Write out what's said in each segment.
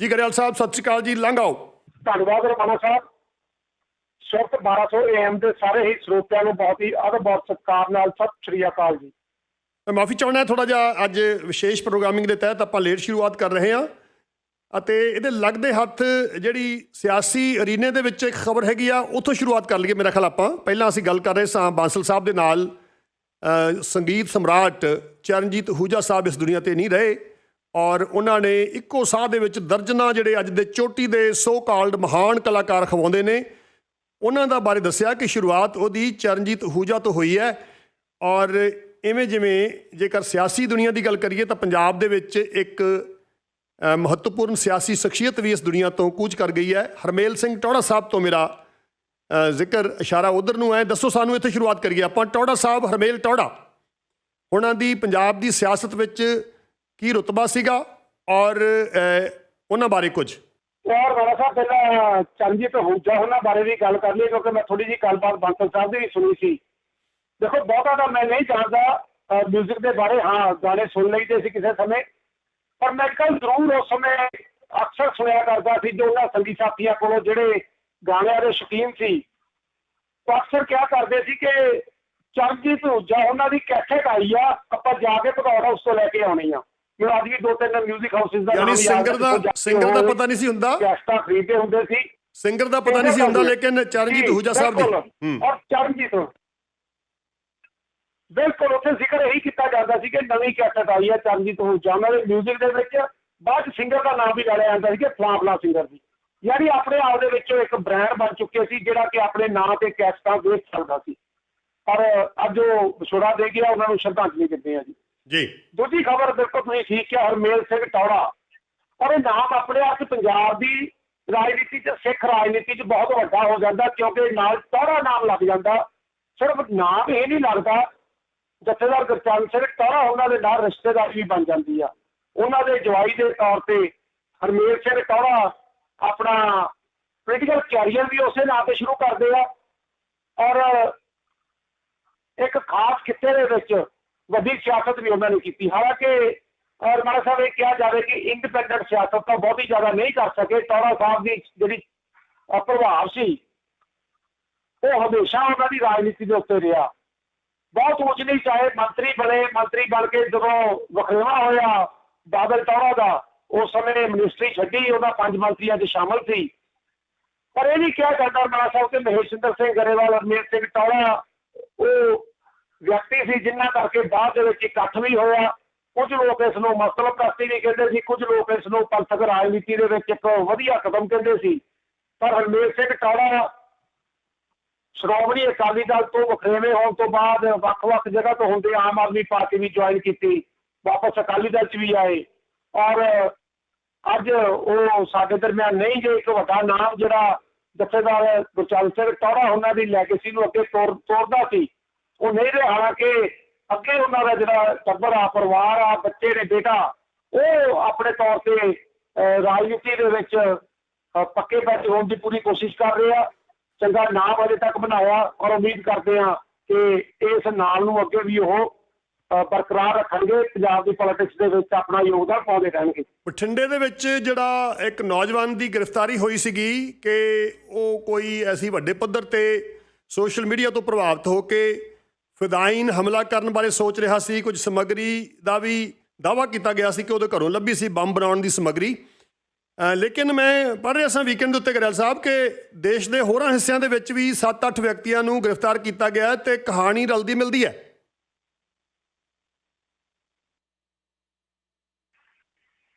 ਜੀ ਗਰੇਵਾਲ ਸਾਹਿਬ ਸਤਿ ਸ਼੍ਰੀ ਅਕਾਲ ਜੀ ਲੰਘ ਆਓ। ਧੰਨਵਾਦ ਰਮਾਨਾ ਸਾਹਿਬ। ਸ਼ਰਤ 1200 AM ਦੇ ਸਾਰੇ ਹੀ ਸਰੋਤਿਆਂ ਨੂੰ ਬਹੁਤ ਹੀ ਅਦਰ ਬਹੁਤ ਸਤਿਕਾਰ ਨਾਲ ਸਤਿ ਸ਼੍ਰੀ ਅਕਾਲ ਜੀ। ਮੈਂ ਮਾਫੀ ਚਾਹੁੰਦਾ ਥੋੜਾ ਜਿਹਾ ਅੱਜ ਵਿਸ਼ੇਸ਼ ਪ੍ਰੋਗਰਾਮਿੰਗ ਦੇ ਤਹਿਤ ਆਪਾਂ ਲੇਟ ਸ਼ੁਰੂਆਤ ਕਰ ਰਹੇ ਹਾਂ ਅਤੇ ਇਹਦੇ ਲੱਗਦੇ ਹੱਥ ਜਿਹੜੀ ਸਿਆਸੀ ਅਰੀਨੇ ਦੇ ਵਿੱਚ ਇੱਕ ਖਬਰ ਹੈਗੀ ਆ ਉੱਥੋਂ ਸ਼ੁਰੂਆਤ ਕਰ ਲਈਏ ਮੇਰਾ ਖਿਆਲ ਆਪਾਂ। ਪਹਿਲਾਂ ਅਸੀਂ ਗੱਲ ਕਰ ਰਹੇ ਸਾਂ ਬਾਂਸਲ ਸਾਹਿਬ ਦੇ ਨਾਲ ਸੰਗੀਤ ਸਮਰਾਟ ਚਰਨਜੀਤ ਹੂਜਾ ਸਾਹਿਬ ਇਸ ਦੁਨੀਆ ਤੇ ਨਹੀਂ ਰਹੇ। ਔਰ ਉਹਨਾਂ ਨੇ ਇੱਕੋ ਸਾਹ ਦੇ ਵਿੱਚ ਦਰਜਨਾਂ ਜਿਹੜੇ ਅੱਜ ਦੇ ਚੋਟੀ ਦੇ ਸੋ ਕਾਲਡ ਮਹਾਨ ਕਲਾਕਾਰ ਖਵਾਉਂਦੇ ਨੇ। ਉਹਨਾਂ ਦਾ ਬਾਰੇ ਦੱਸਿਆ ਕਿ ਸ਼ੁਰੂਆਤ ਉਹਦੀ ਚਰਨਜੀਤ ਹੂਜਾ ਤੋਂ ਹੋਈ ਹੈ ਔਰ ਇਵੇਂ ਜਿਵੇਂ ਜੇਕਰ ਸਿਆਸੀ ਦੁਨੀਆ ਦੀ ਗੱਲ ਕਰੀਏ ਤਾਂ ਪੰਜਾਬ ਦੇ ਵਿੱਚ ਇੱਕ ਮਹੱਤਵਪੂਰਨ ਸਿਆਸੀ ਸ਼ਖਸੀਅਤ ਵੀ ਇਸ ਦੁਨੀਆ ਤੋਂ ਕੂਚ ਕਰ ਗਈ ਹੈ। ਹਰਮੇਲ ਸਿੰਘ ਟੌੜਾ ਸਾਹਿਬ ਤੋਂ ਮੇਰਾ ਜ਼ਿਕਰ ਇਸ਼ਾਰਾ ਉਧਰ ਨੂੰ ਹੈ ਦੱਸੋ ਸਾਨੂੰ ਇੱਥੇ ਸ਼ੁਰੂਆਤ ਕਰੀਏ ਆਪਾਂ। ਟੌੜਾ ਸਾਹਿਬ, ਹਰਮੇਲ ਟੌੜਾ। ਉਹਨਾਂ ਦੀ ਪੰਜਾਬ ਦੀ ਸਿਆਸਤ ਵਿੱਚ ਕੀ ਰੁਤਬਾ ਸੀਗਾ ਔਰ ਉਹਨਾਂ ਬਾਰੇ ਕੁਝ? ਔਰ ਵਾਲਾ ਸਾਹਿਬ, ਪਹਿਲਾਂ ਚਰਨਜੀਤ ਹੂਜਾ ਉਹਨਾਂ ਬਾਰੇ ਵੀ ਗੱਲ ਕਰ ਲਈ ਕਿਉਂਕਿ ਮੈਂ ਥੋੜੀ ਜਿਹੀ ਗੱਲਬਾਤ ਬੰਸਲ ਸਾਹਿਬ ਦੀ ਵੀ ਸੁਣੀ ਸੀ। ਦੇਖੋ, ਬਹੁਤਾ ਤਾਂ ਮੈਂ ਨਹੀਂ ਜਾਣਦਾ 뮤직 ਦੇ ਬਾਰੇ। ਹਾਂ, ਗਾਣੇ ਸੁਣ ਲਈਦੇ ਸੀ ਕਿਸੇ ਸਮੇਂ। ਪਰ ਮੈਂ ਕੱਲ ਜ਼ਰੂਰ ਉਸ ਸਮੇਂ ਅਕਸਰ ਸੁਣਿਆ ਕਰਦਾ ਸੀ ਜੋ ਉਹਨਾਂ ਸੰਗੀ ਸਾਥੀਆਂ ਕੋਲੋਂ ਜਿਹੜੇ ਗਾਣਿਆਂ ਦੇ ਸ਼ੌਕੀਨ ਸੀ। ਉਹ ਅਕਸਰ ਕਿਹਾ ਕਰਦੇ ਸੀ ਕਿ ਚਰਨਜੀਤ ਹੂਜਾ ਉਹਨਾਂ ਦੀ ਕੈਸੇਟ ਆਈ ਆ, ਆਪਾਂ ਜਾ ਕੇ ਪਕੌੜਾ ਉਸ ਤੋਂ ਲੈ ਕੇ ਆਉਣੀ ਆ। ਮੈਨੂੰ ਅੱਜ ਵੀ ਦੋ ਤਿੰਨ 뮤직 ਹਾਊਸਿਸ ਦਾ ਯਾਨੀ ਨਾਮ ਯਾਦ ਸਿੰਗਰ ਆ, ਦਾ ਜਿੱਥੋਂ ਜਾ ਕੇ ਸਿੰਗਰ ਦਾ ਉਹ ਪਤਾ ਨਹੀਂ ਸੀ ਹੁੰਦਾ ਕੈਸਟਾਂ ਖਰੀਦਦੇ ਹੁੰਦੇ ਸੀ ਸਿੰਗਰ ਦਾ ਪਤਾ ਨਹੀਂ ਸੀ ਹੁੰਦਾ ਲੇਕਿਨ ਚਰਨਜੀਤ ਜੀ, ਹੂਜਾ ਸਾਹਿਬ ਦੀ ਬਿਲਕੁਲ। ਹੂੰ ਔਰ ਚਰਨਜੀਤ ਬਿਲਕੁਲ ਉੱਥੇ ਜ਼ਿਕਰ ਇਹੀ ਕੀਤਾ ਜਾਂਦਾ ਸੀ ਕਿ ਨਵੀਂ ਕੈਸਟ ਆਈ ਹੈ ਚਰਨਜੀਤ ਹੂਜਾ ਉਹਨਾਂ ਦੇ 뮤직 ਦੇ ਵਿੱਚ ਬਾਅਦ ਸਿੰਗਰ ਦਾ ਨਾਮ ਵੀ ਲੈ ਲਿਆ ਜਾਂਦਾ ਸੀ ਕਿ ਫਲਾਂ ਫਲਾਂ ਸਿੰਗਰ ਦੀ ਯਾਨੀ ਆਪਣੇ ਆਪ ਦੇ ਵਿੱਚੋਂ ਇੱਕ ਬ੍ਰਾਂਡ ਬਣ ਚੁੱਕੇ ਸੀ ਜਿਹੜਾ ਕਿ ਆਪਣੇ ਨਾਂ ਤੇ ਕੈਸਟਾਂ ਵੇਚ ਸਕਦਾ ਸੀ ਪਰ ਅੱਜ ਉਹ ਵਿਛੋੜਾ ਦੇ ਗਿਆ ਉਹਨਾਂ ਨੂੰ ਸ਼ਰਧਾਂਜਲੀ ਦਿੰਦੇ ਆ ਜੀ ਜੀ। ਦੂਜੀ ਖਬਰ ਬਿਲਕੁਲ ਤੁਸੀਂ ਠੀਕ ਕਿਹਾ, ਹਰਮੇਲ ਸਿੰਘ ਟੌੜਾ। ਔਰ ਇਹ ਨਾਮ ਆਪਣੇ ਆਪ ਪੰਜਾਬ ਦੀ ਰਾਜਨੀਤੀ 'ਚ, ਸਿੱਖ ਰਾਜਨੀਤੀ 'ਚ ਬਹੁਤ ਵੱਡਾ ਹੋ ਜਾਂਦਾ, ਕਿਉਂਕਿ ਨਾਲ ਟੌੜਾ ਨਾਮ ਲੱਗ ਜਾਂਦਾ। ਸਿਰਫ ਨਾਮ ਇਹ ਨਹੀਂ ਲੱਗਦਾ, ਜਥੇਦਾਰ ਗੁਰਚਰਨ ਸਿੰਘ ਟੌੜਾ ਉਹਨਾਂ ਦੇ ਨਾਲ ਰਿਸ਼ਤੇਦਾਰੀ ਵੀ ਬਣ ਜਾਂਦੀ ਆ। ਉਹਨਾਂ ਦੇ ਜਵਾਈ ਦੇ ਤੌਰ ਤੇ ਹਰਮੇਲ ਸਿੰਘ ਟੌੜਾ ਆਪਣਾ ਪੋਲੀਟੀਕਲ ਕੈਰੀਅਰ ਵੀ ਉਸੇ ਨਾਂ ਤੇ ਸ਼ੁਰੂ ਕਰਦੇ ਆ। ਔਰ ਇੱਕ ਖਾਸ ਖਿੱਤੇ ਦੇ ਵਿੱਚ ਵੱਡੀ ਸਿਆਸਤ ਵੀ ਉਹਨਾਂ ਨੇ ਕੀਤੀ। ਹਾਲਾਂਕਿ ਔਰ ਮਾਰਾ ਸਾਹਿਬ ਇਹ ਕਿਹਾ ਜਾਵੇ ਕਿ ਇੰਡੀਪੈਂਡੈਂਟ ਸਿਆਸਤ ਤਾਂ ਬਹੁਤੀ ਜ਼ਿਆਦਾ ਨਹੀਂ ਕਰ ਸਕੇ। ਟੌੜਾ ਸਾਹਿਬ ਦੀ ਜਿਹੜੀ ਪ੍ਰਭਾਵ ਸੀ, ਉਹ ਹਮੇਸ਼ਾ ਉਹਨਾਂ ਦੀ ਰਾਜਨੀਤੀ ਦੇ ਉੱਤੇ ਰਿਹਾ। ਬਹੁਤ ਉੱਚ ਨਹੀਂ ਚਾਹੇ ਮੰਤਰੀ ਬਣੇ, ਮੰਤਰੀ ਬਣ ਕੇ ਜਦੋਂ ਵਖਰੇਵਾ ਹੋਇਆ, ਬਾਦਲ ਟੌੜਾ ਦਾ, ਉਸ ਸਮੇਂ ਮਿਨਿਸਟਰੀ ਛੱਡੀ ਉਹਨਾਂ ਪੰਜ ਮੰਤਰੀਆਂ 'ਚ ਸ਼ਾਮਲ ਸੀ। ਪਰ ਇਹ ਵੀ ਕਿਹਾ ਜਾਂਦਾ ਮਾਰਾ ਸਾਹਿਬ, ਕਿ ਮਹੇਸ਼ਿੰਦਰ ਸਿੰਘ ਗਰੇਵਾਲ ਅਰਮੇਲ ਸਿੰਘ ਟੌੜਾ ਉਹ ਵਿਅਕਤੀ ਸੀ, ਜਿਨ੍ਹਾਂ ਕਰਕੇ ਬਾਅਦ ਦੇ ਵਿੱਚ ਇਕੱਠ ਵੀ ਹੋਇਆ। ਕੁਝ ਲੋਕ ਇਸ ਨੂੰ ਮਸਲਬ ਪ੍ਰਸਤੀ ਵੀ ਕਹਿੰਦੇ ਸੀ, ਕੁਝ ਲੋਕ ਇਸ ਨੂੰ ਪੰਥਕ ਰਾਜਨੀਤੀ ਦੇ ਵਿੱਚ ਇੱਕ ਵਧੀਆ ਕਦਮ ਕਹਿੰਦੇ ਸੀ। ਪਰ ਹਰਮੇਲ ਸਿੰਘ ਟੌੜਾ ਸ਼੍ਰੋਮਣੀ ਅਕਾਲੀ ਦਲ ਤੋਂ ਵਖਰੇਵੇਂ ਹੋਣ ਤੋਂ ਬਾਅਦ ਵੱਖ-ਵੱਖ ਜਗ੍ਹਾ ਤੋਂ ਹੁੰਦੇ ਆਮ ਆਦਮੀ ਪਾਰਟੀ ਵੀ ਜੁਆਇਨ ਕੀਤੀ। ਵਾਪਸ ਅਕਾਲੀ ਦਲ 'ਚ ਵੀ ਆਏ। ਔਰ ਅੱਜ ਉਹ ਸਾਡੇ ਦਰਮਿਆਨ ਨਹੀਂ ਜੇ ਇੱਕ ਵੱਡਾ ਨਾਮ ਜਿਹੜਾ ਜਥੇਦਾਰ ਗੁਰਚਰਨ ਸਿੰਘ ਟੌੜਾ ਉਹਨਾਂ ਦੀ ਲੈਗੇਸੀ ਨੂੰ ਅੱਗੇ ਤੋਰ ਤੋਰਦਾ ਸੀ। ਉਹ ਨਹੀਂ ਰਿਹਾ, ਹਾਲਾਂਕਿ ਅੱਗੇ ਉਹਨਾਂ ਦਾ ਜਿਹੜਾ ਟੱਬਰ ਆ, ਪਰਿਵਾਰ ਆ, ਬੱਚੇ ਨੇ, ਬੇਟਾ, ਉਹ ਆਪਣੇ ਤੌਰ ਤੇ ਰਾਜਨੀਤੀ ਦੇ ਵਿੱਚ ਪੱਕੇ ਪੈਸੇ ਹੋਣ ਦੀ ਪੂਰੀ ਕੋਸ਼ਿਸ਼ ਕਰ ਰਹੇ ਆ। ਚੰਗਾ ਨਾਮ ਅਜੇ ਤੱਕ ਬਣਾਇਆ ਔਰ ਉਮੀਦ ਕਰਦੇ ਆ ਕਿ ਇਸ ਨਾਮ ਨੂੰ ਅੱਗੇ ਵੀ ਉਹ ਬਰਕਰਾਰ ਰੱਖਣਗੇ। ਪੰਜਾਬ ਦੀ ਪੋਲਿਟਿਕਸ ਦੇ ਵਿੱਚ ਆਪਣਾ ਯੋਗਦਾਨ ਪਾਉਂਦੇ ਰਹਿਣਗੇ। ਬਠਿੰਡੇ ਦੇ ਵਿੱਚ ਜਿਹੜਾ ਇੱਕ ਨੌਜਵਾਨ ਦੀ ਗ੍ਰਿਫਤਾਰੀ ਹੋਈ ਸੀਗੀ ਕਿ ਉਹ ਕੋਈ ਐਸੀ ਵੱਡੇ ਪੱਧਰ ਤੇ ਸੋਸ਼ਲ ਮੀਡੀਆ ਤੋਂ ਪ੍ਰਭਾਵਿਤ ਹੋ ਕੇ ਫਿਦਾਈਨ ਹਮਲਾ ਕਰਨ ਬਾਰੇ ਸੋਚ ਰਿਹਾ ਸੀ। ਕੁਝ ਸਮੱਗਰੀ ਦਾ ਵੀ ਦਾਵਾ ਕੀਤਾ ਗਿਆ ਸੀ ਕਿ ਉਹਦੇ ਘਰੋਂ ਲੱਭੀ ਸੀ ਬੰਬ ਬਣਾਉਣ ਦੀ ਸਮੱਗਰੀ। ਲੇਕਿਨ ਮੈਂ ਪੜ੍ਹ ਰਿਹਾ ਸਾਂ ਵੀਕਐਂਡ ਉੱਤੇ ਗਰੇਵਾਲ ਸਾਹਿਬ ਕਿ ਦੇਸ਼ ਦੇ ਹੋਰਾਂ ਹਿੱਸਿਆਂ ਦੇ ਵਿੱਚ ਵੀ 7-8 ਵਿਅਕਤੀਆਂ ਨੂੰ ਗ੍ਰਿਫਤਾਰ ਕੀਤਾ ਗਿਆ ਹੈ ਤੇ ਕਹਾਣੀ ਰਲਦੀ ਮਿਲਦੀ ਹੈ।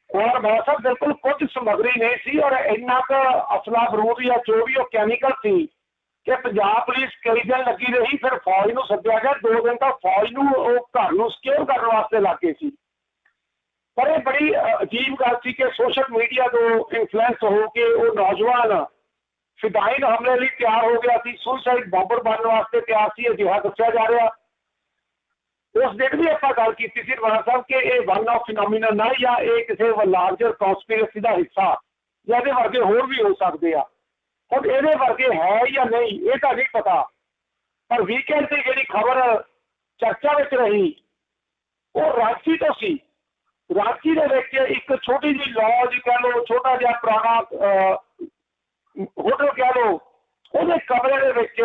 ਔਰ ਮੈਂ ਸਾਹਿਬ ਬਿਲਕੁਲ ਕੁਝ ਸਮਗਰੀ ਨਹੀਂ ਸੀ ਔਰ ਇੰਨਾ ਕੁ ਅਸਲਾ ਬਰੂਦ ਜਾਂ ਜੋ ਵੀ ਉਹ ਕੈਮੀਕਲ ਸੀ ਕਿ ਪੰਜਾਬ ਪੁਲਿਸ ਕਈ ਦਿਨ ਲੱਗੀ ਰਹੀ, ਫਿਰ ਫੌਜ ਨੂੰ ਸੱਦਿਆ ਗਿਆ। ਦੋ ਦਿਨ ਤਾਂ ਫੌਜ ਨੂੰ ਉਹ ਘਰ ਨੂੰ ਸਿਕਿਉਰ ਕਰਨ ਵਾਸਤੇ ਲੱਗੇ ਸੀ। ਪਰ ਇਹ ਬੜੀ ਅਜੀਬ ਗੱਲ ਸੀ ਕਿ ਸੋਸ਼ਲ ਮੀਡੀਆ ਤੋਂ ਇਨਫਲੂਐਂਸ ਹੋ ਕੇ ਉਹ ਨੌਜਵਾਨ ਫਿਦਾਈਨ ਹਮਲੇ ਲਈ ਤਿਆਰ ਹੋ ਗਿਆ ਸੀ। ਸੁਸਾਈਡ ਬੰਬਰ ਬਣਨ ਵਾਸਤੇ ਤਿਆਰ ਸੀ, ਅਜਿਹਾ ਦੱਸਿਆ ਜਾ ਰਿਹਾ। ਉਸ ਦਿਨ ਵੀ ਆਪਾਂ ਗੱਲ ਕੀਤੀ ਸੀ ਰਵਾਨਾ ਸਾਹਿਬ ਕਿ ਇਹ ਵਨ ਆਫ ਫਿਨੋਮੀਨਾ ਨਾ ਜਾਂ ਇਹ ਕਿਸੇ ਲਾਰਜਰ ਕਨਸਪੀਰੇਸੀ ਦਾ ਹਿੱਸਾ, ਜਾਂ ਇਹਦੇ ਵਰਗੇ ਹੋਰ ਵੀ ਹੋ ਸਕਦੇ ਆ। ਹੁਣ ਇਹਦੇ ਵਰਗੇ ਹੈ ਜਾਂ ਨਹੀਂ ਇਹ ਤਾਂ ਨਹੀਂ ਪਤਾ। ਪਰ ਵੀਕਐਂਡ ਤੇ ਜਿਹੜੀ ਖਬਰ ਚਰਚਾ ਵਿੱਚ ਰਹੀ ਉਹ ਰਾਂਚੀ ਤੋਂ ਸੀ। ਰਾਂਚੀ ਦੇ ਵਿੱਚ ਇੱਕ ਛੋਟੀ ਜਿਹੀ ਲੌਜ ਕਹਿ ਲਓ ਛੋਟਾ ਜਿਹਾ ਪੁਰਾਣਾ ਹੋਟਲ ਕਹਿ ਲਓ ਉਹਦੇ ਕਮਰੇ ਦੇ ਵਿੱਚ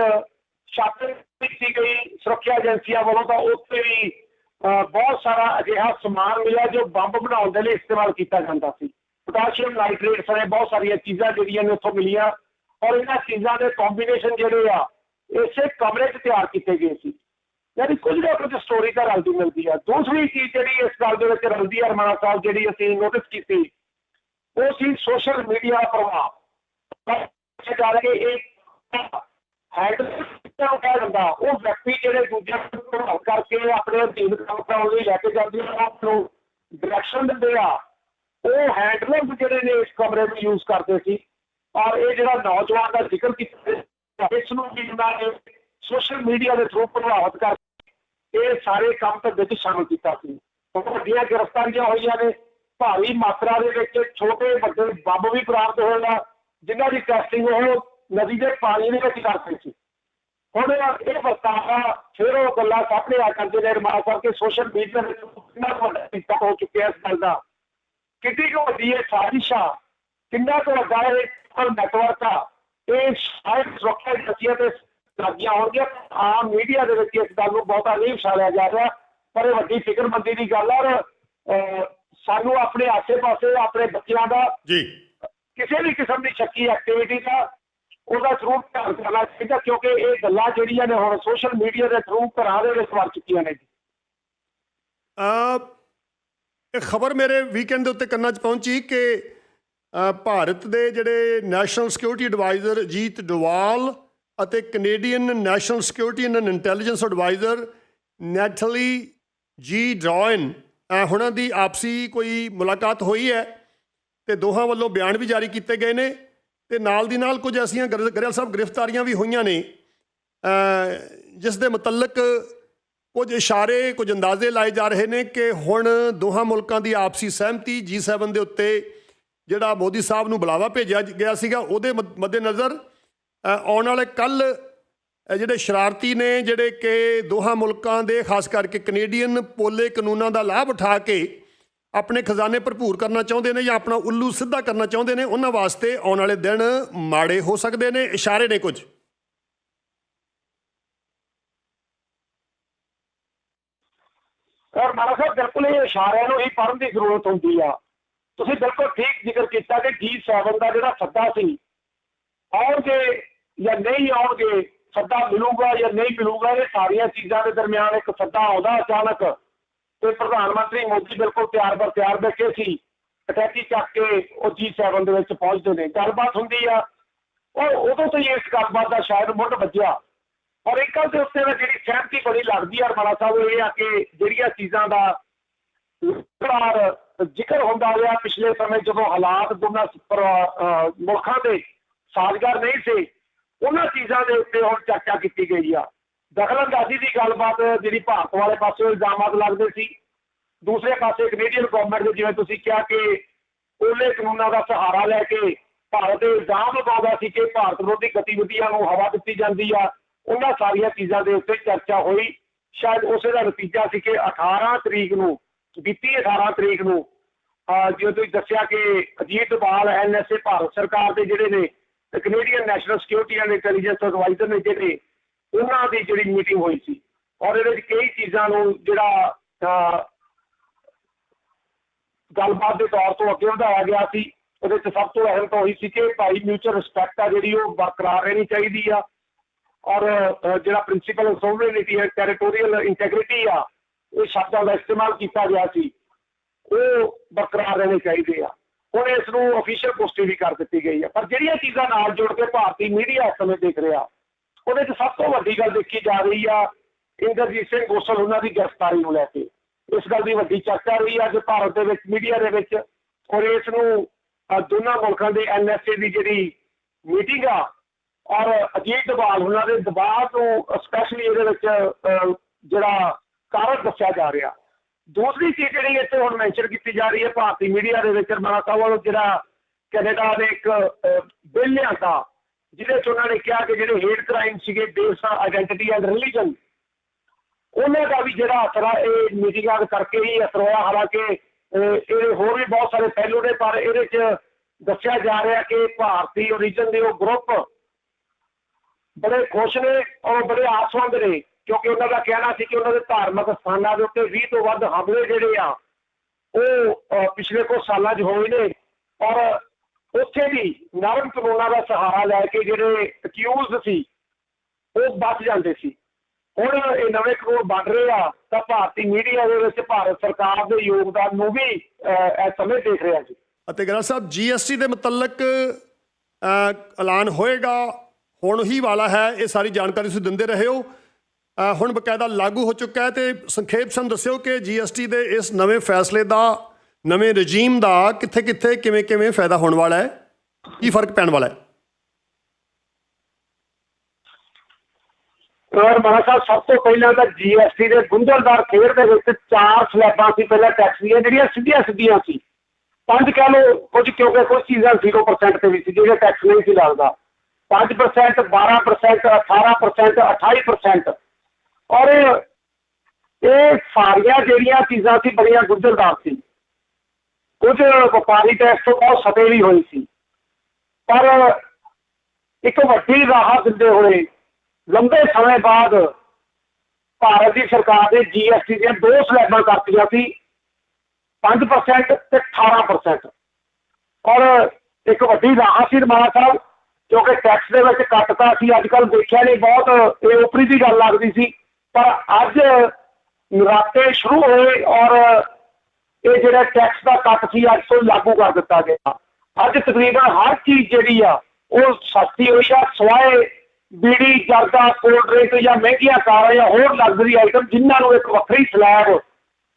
ਛਾਪੇ ਕੀਤੀ ਗਈ ਸੁਰੱਖਿਆ ਏਜੰਸੀਆਂ ਵੱਲੋਂ ਤਾਂ ਉੱਥੇ ਵੀ ਅਹ, ਬਹੁਤ ਸਾਰਾ ਅਜਿਹਾ ਸਮਾਨ ਮਿਲਿਆ ਜੋ ਬੰਬ ਬਣਾਉਣ ਦੇ ਲਈ ਇਸਤੇਮਾਲ ਕੀਤਾ ਜਾਂਦਾ ਸੀ। ਪੋਟਾਸ਼ੀਅਮ ਨਾਈਟ੍ਰੇਟ ਸਣੇ ਬਹੁਤ ਸਾਰੀਆਂ ਚੀਜ਼ਾਂ ਜਿਹੜੀਆਂ ਨੇ ਉੱਥੋਂ ਮਿਲੀਆਂ। ਔਰ ਇਹਨਾਂ ਚੀਜ਼ਾਂ ਦੇ ਕੰਬੀਨੇਸ਼ਨ ਜਿਹੜੇ ਆ ਇਸੇ ਕਮਰੇ 'ਚ ਤਿਆਰ ਕੀਤੇ ਗਏ ਸੀ ਯਾਨੀ ਕੁਝ ਨਾ ਕੁਝ ਸਟੋਰੀ ਤਾਂ ਰਲਦੀ ਮਿਲਦੀ ਆ ਦੂਸਰੀ ਚੀਜ਼ ਜਿਹੜੀ ਇਸ ਗੱਲ ਦੇ ਵਿੱਚ ਰਲਦੀ ਆ ਰਮਾਨਾ ਸਾਹਿਬ ਜਿਹੜੀ ਅਸੀਂ ਨੋਟਿਸ ਕੀਤੀ ਉਹ ਸੀ ਸੋਸ਼ਲ ਮੀਡੀਆ ਦਾ ਪ੍ਰਭਾਵ ਇਹ ਗੱਲ ਕਿ ਇਹ ਹੈਂਡਲ ਨੂੰ ਕਹਿ ਦਿੰਦਾ ਉਹ ਵਿਅਕਤੀ ਜਿਹੜੇ ਦੂਜਿਆਂ ਨੂੰ ਪ੍ਰਭਾਵ ਕਰਕੇ ਆਪਣੇ ਅਧੀਨ ਕੰਮ ਕਰਾਉਣ ਲਈ ਲੈ ਕੇ ਜਾਂਦੇ ਆ ਉਹਨਾਂ ਨੂੰ ਡਾਇਰੈਕਸ਼ਨ ਦਿੰਦੇ ਆ, ਉਹ ਹੈਂਡਲਰ ਜਿਹੜੇ ਨੇ ਇਸ ਕਮਰੇ ਨੂੰ ਯੂਜ਼ ਕਰਦੇ ਸੀ। ਔਰ ਇਹ ਜਿਹੜਾ ਨੌਜਵਾਨ ਦਾ ਜ਼ਿਕਰ ਕੀਤਾ ਇਸ ਨੂੰ ਵੀ ਇਹਨਾਂ ਨੇ ਸੋਸ਼ਲ ਮੀਡੀਆ ਦੇ ਥਰੂ ਪ੍ਰਭਾਵਿਤ ਕਰ ਇਹ ਸਾਰੇ ਕੰਮ ਤੇ ਵਿੱਚ ਸ਼ਾਮਲ ਕੀਤਾ ਸੀ। ਵੱਡੀਆਂ ਗ੍ਰਿਫਤਾਰੀਆਂ ਹੋਈਆਂ ਨੇ। ਭਾਰੀ ਮਾਤਰਾ ਦੇ ਵਿੱਚ ਛੋਟੇ ਵੱਡੇ ਬੰਬ ਵੀ ਪ੍ਰਾਪਤ ਹੋਏ ਆ ਜਿਨ੍ਹਾਂ ਦੀ ਟੈਸਟਿੰਗ ਉਹ ਨਦੀ ਦੇ ਪਾਣੀ ਦੇ ਵਿੱਚ ਕਰਦੇ ਸੀ। ਹੁਣ ਇਹ ਵਰਤਾਰਾ ਫਿਰ ਉਹ ਗੱਲਾਂ ਸਾਹਮਣੇ ਆ ਕਰਦੇ ਨੇ ਰਮਾਨ ਸਾਹਿਬ ਸੋਸ਼ਲ ਮੀਡੀਆ ਦੇ ਥਰੂ ਕਿੰਨਾ ਵੱਡਾ ਇੰਪੈਕਟ ਹੋ ਚੁੱਕਿਆ ਇਸ ਗੱਲ ਦਾ। ਕਿੰਨੀ ਕੁ ਵੱਡੀ ਇਹ ਸਾਜ਼ਿਸ਼ ਆ ਕਿੰਨਾ ਕੁ ਵੱਡਾ ਇਹ ਨੈਟਵਰਕ ਆ ਇਹ ਸ਼ਾਇਦ ਸੁਰੱਖਿਆ ਏਜੰਸੀਆਂ ਤੇ ਲੱਗੀਆਂ ਹੋਣਗੀਆਂ। ਆਮ ਮੀਡੀਆ ਦੇ ਵਿੱਚ ਇਸ ਗੱਲ ਨੂੰ ਬਹੁਤਾ ਨਹੀਂ ਉਛਾਲਿਆ ਜਾ ਰਿਹਾ ਪਰ ਇਹ ਵੱਡੀ ਫਿਕਰਮੰਦੀ ਦੀ ਗੱਲ ਆ ਔਰ ਸਾਨੂੰ ਆਪਣੇ ਆਸੇ-ਪਾਸੇ ਆਪਣੇ ਬੱਚਿਆਂ ਦਾ ਜੀ। ਕਿਸੇ ਵੀ ਕਿਸਮ ਦੀ ਸ਼ੱਕੀ ਐਕਟੀਵਿਟੀ ਦਾ ਉਹਦਾ ਜ਼ਰੂਰ ਧਿਆਨ ਕਰਨਾ ਚਾਹੀਦਾ ਕਿਉਂਕਿ ਇਹ ਗੱਲਾਂ ਜਿਹੜੀਆਂ ਨੇ ਹੁਣ ਸੋਸ਼ਲ ਮੀਡੀਆ ਦੇ ਥਰੂ ਘਰਾਂ ਦੇ ਵਿੱਚ ਵੜ ਚੁੱਕੀਆਂ ਨੇ ਜੀ। ਅ ਇਹ ਖਬਰ ਮੇਰੇ ਵੀਕਐਂਡ ਦੇ ਉੱਤੇ ਕੰਨਾਂ 'ਚ ਪਹੁੰਚੀ ਕਿ ਭਾਰਤ ਦੇ ਜਿਹੜੇ national security adviser Ajit Doval ਅਤੇ Canadian national security and intelligence adviser Nathalie G Drouin ਹੁਣਾਂ ਦੀ ਆਪਸੀ ਕੋਈ ਮੁਲਾਕਾਤ ਹੋਈ ਹੈ ਤੇ ਦੋਹਾਂ ਵੱਲੋਂ ਬਿਆਨ ਵੀ ਜਾਰੀ ਕੀਤੇ ਗਏ ਨੇ ਤੇ ਨਾਲ ਦੀ ਨਾਲ ਕੁਝ ਐਸੀਆਂ ਗਰ- ਗਰੇਵਾਲ ਸਾਹਿਬ ਗ੍ਰਿਫਤਾਰੀਆਂ ਵੀ ਹੋਈਆਂ ਨੇ। ਜਿਸ ਦੇ ਮੁਤਲਕ ਕੁਝ ਇਸ਼ਾਰੇ, ਕੁਝ ਅੰਦਾਜ਼ੇ ਲਾਏ ਜਾ ਰਹੇ ਨੇ ਕਿ ਹੁਣ ਦੋਹਾਂ ਮੁਲਕਾਂ ਦੀ ਆਪਸੀ ਸਹਿਮਤੀ G7 ਦੇ ਉੱਤੇ ਜਿਹੜਾ ਮੋਦੀ ਸਾਹਿਬ ਨੂੰ ਬੁਲਾਵਾ ਭੇਜਿਆ ਗਿਆ ਸੀਗਾ, ਉਹਦੇ ਮੱਦ- ਮੱਦੇਨਜ਼ਰ ਆਉਣ ਵਾਲੇ ਕੱਲ ਜਿਹੜੇ ਸ਼ਰਾਰਤੀ ਨੇ, ਜਿਹੜੇ ਕਿ ਦੋਹਾਂ ਮੁਲਕਾਂ ਦੇ, ਖਾਸ ਕਰਕੇ ਕੈਨੇਡੀਅਨ ਪੋਲੇ ਕਾਨੂੰਨਾਂ ਦਾ ਲਾਭ ਉਠਾ ਕੇ ਆਪਣੇ ਖਜ਼ਾਨੇ ਭਰਪੂਰ ਕਰਨਾ ਚਾਹੁੰਦੇ ਨੇ ਜਾਂ ਆਪਣਾ ਉੱਲੂ ਸਿੱਧਾ ਕਰਨਾ ਚਾਹੁੰਦੇ ਨੇ, ਉਹਨਾਂ ਵਾਸਤੇ ਆਉਣ ਵਾਲੇ ਦਿਨ ਮਾੜੇ ਹੋ ਸਕਦੇ ਨੇ। ਇਸ਼ਾਰੇ ਨੇ ਕੁਝ। ਔਰ ਮਾਰਾ ਸਾਹਿਬ, ਬਿਲਕੁਲ ਇਹ ਇਸ਼ਾਰਿਆਂ ਨੂੰ ਹੀ ਪੜਨ ਦੀ ਜ਼ਰੂਰਤ ਹੁੰਦੀ ਆ। ਤੁਸੀਂ ਬਿਲਕੁਲ ਠੀਕ ਜ਼ਿਕਰ ਕੀਤਾ ਕਿ ਜੀ G7 ਦਾ ਜਿਹੜਾ ਸੱਦਾ ਸੀ, ਆਉਣਗੇ ਜਾਂ ਨਹੀਂ ਆਉਣਗੇ, ਸੱਦਾ ਮਿਲੂਗਾ ਜਾਂ ਨਹੀਂ ਮਿਲੂਗਾ, ਇਹ ਸਾਰੀਆਂ ਚੀਜ਼ਾਂ ਦੇ ਦਰਮਿਆਨ ਇੱਕ ਸੱਦਾ ਆਉਂਦਾ ਅਚਾਨਕ ਤੇ ਪ੍ਰਧਾਨ ਮੰਤਰੀ ਮੋਦੀ ਬਿਲਕੁਲ ਤਿਆਰ ਬਰ ਤਿਆਰ ਬੈਠੇ ਸੀ ਅਟੈਚੀ ਚੱਕ ਕੇ ਉਹ G7 ਦੇ ਵਿੱਚ ਪਹੁੰਚਦੇ ਨੇ, ਗੱਲਬਾਤ ਹੁੰਦੀ ਆ। ਔਰ ਉਦੋਂ ਤੋਂ ਹੀ ਇਸ ਗੱਲਬਾਤ ਦਾ ਸ਼ਾਇਦ ਮੁੱਢ ਵੱਜਿਆ। ਔਰ ਇੱਕ ਗੱਲ ਦੇ ਉੱਤੇ ਤਾਂ ਜਿਹੜੀ ਸਹਿਮਤੀ ਬੜੀ ਲੱਗਦੀ ਆ ਰਮਾਲਾ ਸਾਹਿਬ, ਇਹ ਆ ਕਿ ਜਿਹੜੀਆਂ ਚੀਜ਼ਾਂ ਦਾ ਲਗਾਤਾਰ ਜ਼ਿਕਰ ਹੁੰਦਾ ਰਿਹਾ ਪਿਛਲੇ ਸਮੇਂ ਜਦੋਂ ਹਾਲਾਤ ਦੋਨਾਂ ਪਰ- ਮੁਲਕਾਂ ਦੇ ਸਾਜ਼ਗਾਰ ਨਹੀਂ ਸੀ, ਉਹਨਾਂ ਚੀਜ਼ਾਂ ਦੇ ਉੱਤੇ ਹੁਣ ਚਰਚਾ ਕੀਤੀ ਗਈ ਆ। ਦਖਲਅੰਦਾਜ਼ੀ ਦੀ ਗੱਲਬਾਤ ਜਿਹੜੀ ਭਾਰਤ ਵਾਲੇ ਪਾਸੇ ਇਲਜ਼ਾਮਾਤ ਲੱਗਦੇ ਸੀ, ਦੂਸਰੇ ਪਾਸੇ ਕੈਨੇਡੀਅਨ ਗਵਰਨਮੈਂਟ ਦੇ ਜਿਵੇਂ ਤੁਸੀਂ ਕਿਹਾ ਕਿ ਉਹਲੇ ਕਾਨੂੰਨਾਂ ਦਾ ਸਹਾਰਾ ਲੈ ਕੇ ਭਾਰਤ ਦੇ ਇਲਜ਼ਾਮ ਲਗਾਉਂਦਾ ਸੀ ਕਿ ਭਾਰਤ ਵਿਰੋਧੀ ਗਤੀਵਿਧੀਆਂ ਨੂੰ ਹਵਾ ਦਿੱਤੀ ਜਾਂਦੀ ਆ, ਉਹਨਾਂ ਸਾਰੀਆਂ ਚੀਜ਼ਾਂ ਦੇ ਉੱਤੇ ਚਰਚਾ ਹੋਈ। ਸ਼ਾਇਦ ਉਸੇ ਦਾ ਨਤੀਜਾ ਸੀ ਕਿ 18 ਤਰੀਕ ਨੂੰ, ਬੀਤੀ 18 ਤਰੀਕ ਨੂੰ ਜਿਵੇਂ ਤੁਸੀਂ ਦੱਸਿਆ ਕਿ ਅਜੀਤ ਬਾਲ ਐਨਐਸਏ ਭਾਰਤ ਸਰਕਾਰ ਦੇ ਜਿਹੜੇ ਨੇ Canadian national security and intelligence adviser ਨੇ ਜਿਹੜੇ, ਉਹਨਾਂ ਦੀ ਜਿਹੜੀ ਮੀਟਿੰਗ ਹੋਈ ਸੀ। ਔਰ ਇਹਦੇ ਵਿੱਚ ਕਈ ਚੀਜ਼ਾਂ ਨੂੰ ਜਿਹੜਾ ਗੱਲਬਾਤ ਦੇ ਤੌਰ ਤੋਂ ਅੱਗੇ ਵਧਾਇਆ ਗਿਆ ਸੀ। ਉਹਦੇ ਚ ਸਭ ਤੋਂ ਅਹਿਮ ਤਾਂ ਉਹੀ ਸੀ ਕਿ ਭਾਈ ਮਿਊਚੁਅਲ ਰਿਸਪੈਕਟ ਆ ਜਿਹੜੀ, ਉਹ ਬਰਕਰਾਰ ਰਹਿਣੀ ਚਾਹੀਦੀ ਆ। ਔਰ ਜਿਹੜਾ ਪ੍ਰਿੰਸੀਪਲ ਸੋਵਰੇਨਿਟੀ ਹੈ ਟੈਰੀਟੋਰੀਅਲ ਇੰਟੈਗ੍ਰਿਟੀ ਆ, ਇਹ ਸ਼ਬਦਾਂ ਦਾ ਇਸਤੇਮਾਲ ਕੀਤਾ ਗਿਆ ਸੀ। ਉਹ ਬਰਕਰਾਰ ਰਹਿਣੇ ਚਾਹੀਦੇ ਆ। ਹੁਣ ਇਸ ਨੂੰ ਅਫੀਸ਼ੀਅਲ ਪੁਸ਼ਟੀ ਵੀ ਕਰ ਦਿੱਤੀ ਗਈ ਆ। ਪਰ ਜਿਹੜੀਆਂ ਚੀਜ਼ਾਂ ਨਾਲ ਜੁੜ ਕੇ ਭਾਰਤੀ ਮੀਡੀਆ ਇਸ ਸਮੇਂ ਦੇਖ ਰਿਹਾ, ਉਹਦੇ 'ਚ ਸਭ ਤੋਂ ਵੱਡੀ ਗੱਲ ਦੇਖੀ ਜਾ ਰਹੀ ਆ ਇੰਦਰਜੀਤ ਸਿੰਘ ਗੋਸਲ ਉਹਨਾਂ ਦੀ ਗ੍ਰਿਫਤਾਰੀ ਨੂੰ ਲੈ ਕੇ। ਇਸ ਗੱਲ ਦੀ ਵੱਡੀ ਚਰਚਾ ਰਹੀ ਆ ਕਿ ਭਾਰਤ ਦੇ ਵਿੱਚ ਮੀਡੀਆ ਦੇ ਵਿੱਚ। ਔਰ ਇਸ ਨੂੰ ਦੋਨਾਂ ਮੁਲਕਾਂ ਦੇ ਐਨਐਸਏ ਦੀ ਜਿਹੜੀ ਮੀਟਿੰਗ ਆ, ਔਰ ਅਜੀਤ ਦਬਾਲ ਉਹਨਾਂ ਦੇ ਦਬਾਅ ਤੋਂ ਸਪੈਸ਼ਲੀ ਇਹਦੇ ਵਿੱਚ ਜਿਹੜਾ ਕਾਰਨ ਦੱਸਿਆ ਜਾ ਰਿਹਾ। ਦੂਸਰੀ ਚੀਜ਼ ਜਿਹੜੀ ਇੱਥੇ ਹੁਣ ਮੈਂਸ਼ਨ ਕੀਤੀ ਜਾ ਰਹੀ ਹੈ ਭਾਰਤੀ ਮੀਡੀਆ ਦੇ ਵਿੱਚ ਰਮਾਨਾ ਸਾਹਿਬ ਵੱਲੋਂ ਜਿਹੜਾ ਕੈਨੇਡਾ ਦੇ ਇੱਕ ਬਿੱਲ ਲਿਆਂਦਾ, ਜਿਹਦੇ 'ਚ ਉਹਨਾਂ ਨੇ ਕਿਹਾ ਕਿ ਜਿਹੜੇ ਹੇਟ ਕ੍ਰਾਈਮ ਸੀਗੇ base on identity and religion ਉਹਨਾਂ ਦਾ ਵੀ ਜਿਹੜਾ ਅਸਰ ਆ ਇਹ ਮੀਟਿੰਗਾਂ ਕਰਕੇ ਹੀ ਅਸਰ ਹੋਇਆ ਹਾਲਾਂਕਿ ਤੇ ਇਹਦੇ ਹੋਰ ਵੀ ਬਹੁਤ ਸਾਰੇ ਪਹਿਲੂ ਨੇ, ਪਰ ਇਹਦੇ 'ਚ ਦੱਸਿਆ ਜਾ ਰਿਹਾ ਕਿ ਭਾਰਤੀ ਓਰੀਜਨ ਦੇ ਉਹ ਗਰੁੱਪ ਬੜੇ ਖੁਸ਼ ਨੇ ਔਰ ਬੜੇ ਆਸਵੰਦ ਨੇ। ਕਿਉਂਕਿ ਉਹਨਾਂ ਦਾ ਕਹਿਣਾ ਸੀ ਕਿ ਉਹਨਾਂ ਦੇ ਧਾਰਮਿਕ ਸਥਾਨਾਂ ਦੇ ਉੱਤੇ 20 ਤੋਂ ਵੱਧ ਹਮਲੇ ਜਿਹੜੇ ਆ ਉਹ ਪਿਛਲੇ ਕੁਝ ਸਾਲਾਂ 'ਚ ਹੋਏ ਨੇ। ਔਰ ਉੱਥੇ ਵੀ ਨਰਮ ਕਾਨੂੰਨਾਂ ਦਾ ਸਹਾਰਾ ਲੈ ਕੇ ਜਿਹੜੇ ਅਕਿਊਜ਼ਡ ਸੀ ਉਹ ਬਚ ਜਾਂਦੇ ਸੀ। ਹੁਣ ਇਹ ਨਵੇਂ ਕਾਨੂੰਨ ਬਣ ਰਹੇ ਆ ਤਾਂ ਭਾਰਤੀ ਮੀਡੀਆ ਦੇ ਵਿੱਚ ਭਾਰਤ ਸਰਕਾਰ ਦੇ ਯੋਗਦਾਨ ਨੂੰ ਵੀ ਅਹ, ਇਸ ਸਮੇਂ ਦੇਖ ਰਿਹਾ ਜੀ। ਅਤੇ ਗਰਾ ਸਾਹਿਬ ਜੀਐਸਟੀ ਦੇ ਮੁਤਲਕ ਐਲਾਨ ਹੋਏਗਾ ਹੁਣ ਹੀ ਵਾਲਾ ਹੈ ਇਹ ਸਾਰੀ ਜਾਣਕਾਰੀ ਤੁਸੀਂ ਦਿੰਦੇ ਰਹੇ ਹੋ। ਹੁਣ ਬਕਾਇਦਾ ਲਾਗੂ ਹੋ ਚੁੱਕਾ ਹੈ ਤੇ ਸੰਖੇਪ ਸਾਨੂੰ ਦੱਸਿਓ ਕਿ ਜੀਐਸਟੀ ਦੇ ਇਸ ਨਵੇਂ ਫੈਸਲੇ ਦਾ, ਨਵੇਂ ਰਜੀਮ ਦਾ ਕਿੱਥੇ ਕਿੱਥੇ ਕਿਵੇਂ ਕਿਵੇਂ ਫਾਇਦਾ ਹੋਣ ਵਾਲਾ ਹੈ? ਕੀ ਫ਼ਰਕ ਪੈਣ ਵਾਲਾ ਹੈ? ਔਰ ਮਾਨ ਸਾਹਿਬ, ਸਭ ਤੋਂ ਪਹਿਲਾਂ ਤਾਂ ਜੀਐਸਟੀ ਦੇ ਗੁੰਝਲਦਾਰ ਖੇਡ ਦੇ ਵਿੱਚ ਚਾਰ ਸਲੈਬਾਂ ਸੀ, ਪਹਿਲਾਂ ਟੈਕਸ ਦੀਆਂ, ਜਿਹੜੀਆਂ ਸਿੱਧੀਆਂ ਸਿੱਧੀਆਂ ਸੀ। ਪੰਜ ਕਹਿ ਲਓ, ਕੁਝ ਕਿਉਂਕਿ ਕੁਝ ਚੀਜ਼ਾਂ 0% ਤੇ ਵੀ ਸੀ, ਜਿਹੜੇ ਟੈਕਸ ਨਹੀਂ ਸੀ ਲੱਗਦਾ। 5% 12% 18% 28% ਔਰ ਇਹ ਸਾਰੀਆਂ ਜਿਹੜੀਆਂ ਚੀਜ਼ਾਂ ਸੀ, ਬੜੀਆਂ ਗੁੰਝਲਦਾਰ ਸੀ। ਕੁਝ ਵਪਾਰੀ ਟੈਕਸ ਤੋਂ ਬਹੁਤ ਸਤੇ ਵੀ ਹੋਈ ਸੀ। ਪਰ ਇੱਕ ਵੱਡੀ ਰਾਹਤ ਦਿੰਦੇ ਹੋਏ, ਲੰਬੇ ਸਮੇਂ ਬਾਅਦ ਭਾਰਤ ਦੀ ਸਰਕਾਰ ਨੇ ਜੀਐਸਟੀ ਦੀਆਂ ਦੋ ਸਲੈਬਾਂ ਕਰਤੀਆਂ ਸੀ 5% ਤੇ 18% ਔਰ ਇੱਕ ਵੱਡੀ ਰਾਹਤ ਸੀ ਰਮਾਣਾ ਸਾਹਿਬ ਕਿਉਂਕਿ ਟੈਕਸ ਦੇ ਵਿੱਚ ਕੱਟਤਾ ਸੀ ਅੱਜ ਕੱਲ ਦੇਖਿਆ ਨਹੀਂ, ਬਹੁਤ ਇਹ ਉਪਰੀ ਦੀ ਗੱਲ ਲੱਗਦੀ ਸੀ। ਪਰ ਅੱਜ ਨਰਾਤੇ ਸ਼ੁਰੂ ਹੋਏ ਔਰ ਇਹ ਜਿਹੜਾ ਟੈਕਸ ਦਾ ਕੱਟ ਸੀ, ਅੱਜ ਤੋਂ ਲਾਗੂ ਕਰ ਦਿੱਤਾ ਗਿਆ। ਅੱਜ ਤਕਰੀਬਨ ਹਰ ਚੀਜ਼ ਜਿਹੜੀ ਆ, ਉਹ ਸਸਤੀ ਹੋਈ ਆ। ਸਵਾਏ, ਬੀੜੀ, ਜਰਦਾ ਕੋਲਡ ਡਰਿੰਕ ਜਾਂ ਮਹਿੰਗੀਆਂ ਕਾਰਾਂ ਜਾਂ ਹੋਰ ਲਗਜ਼ਰੀ ਆਈਟਮ ਜਿਨ੍ਹਾਂ ਨੂੰ ਇੱਕ ਵੱਖਰੀ ਸਲੈਬ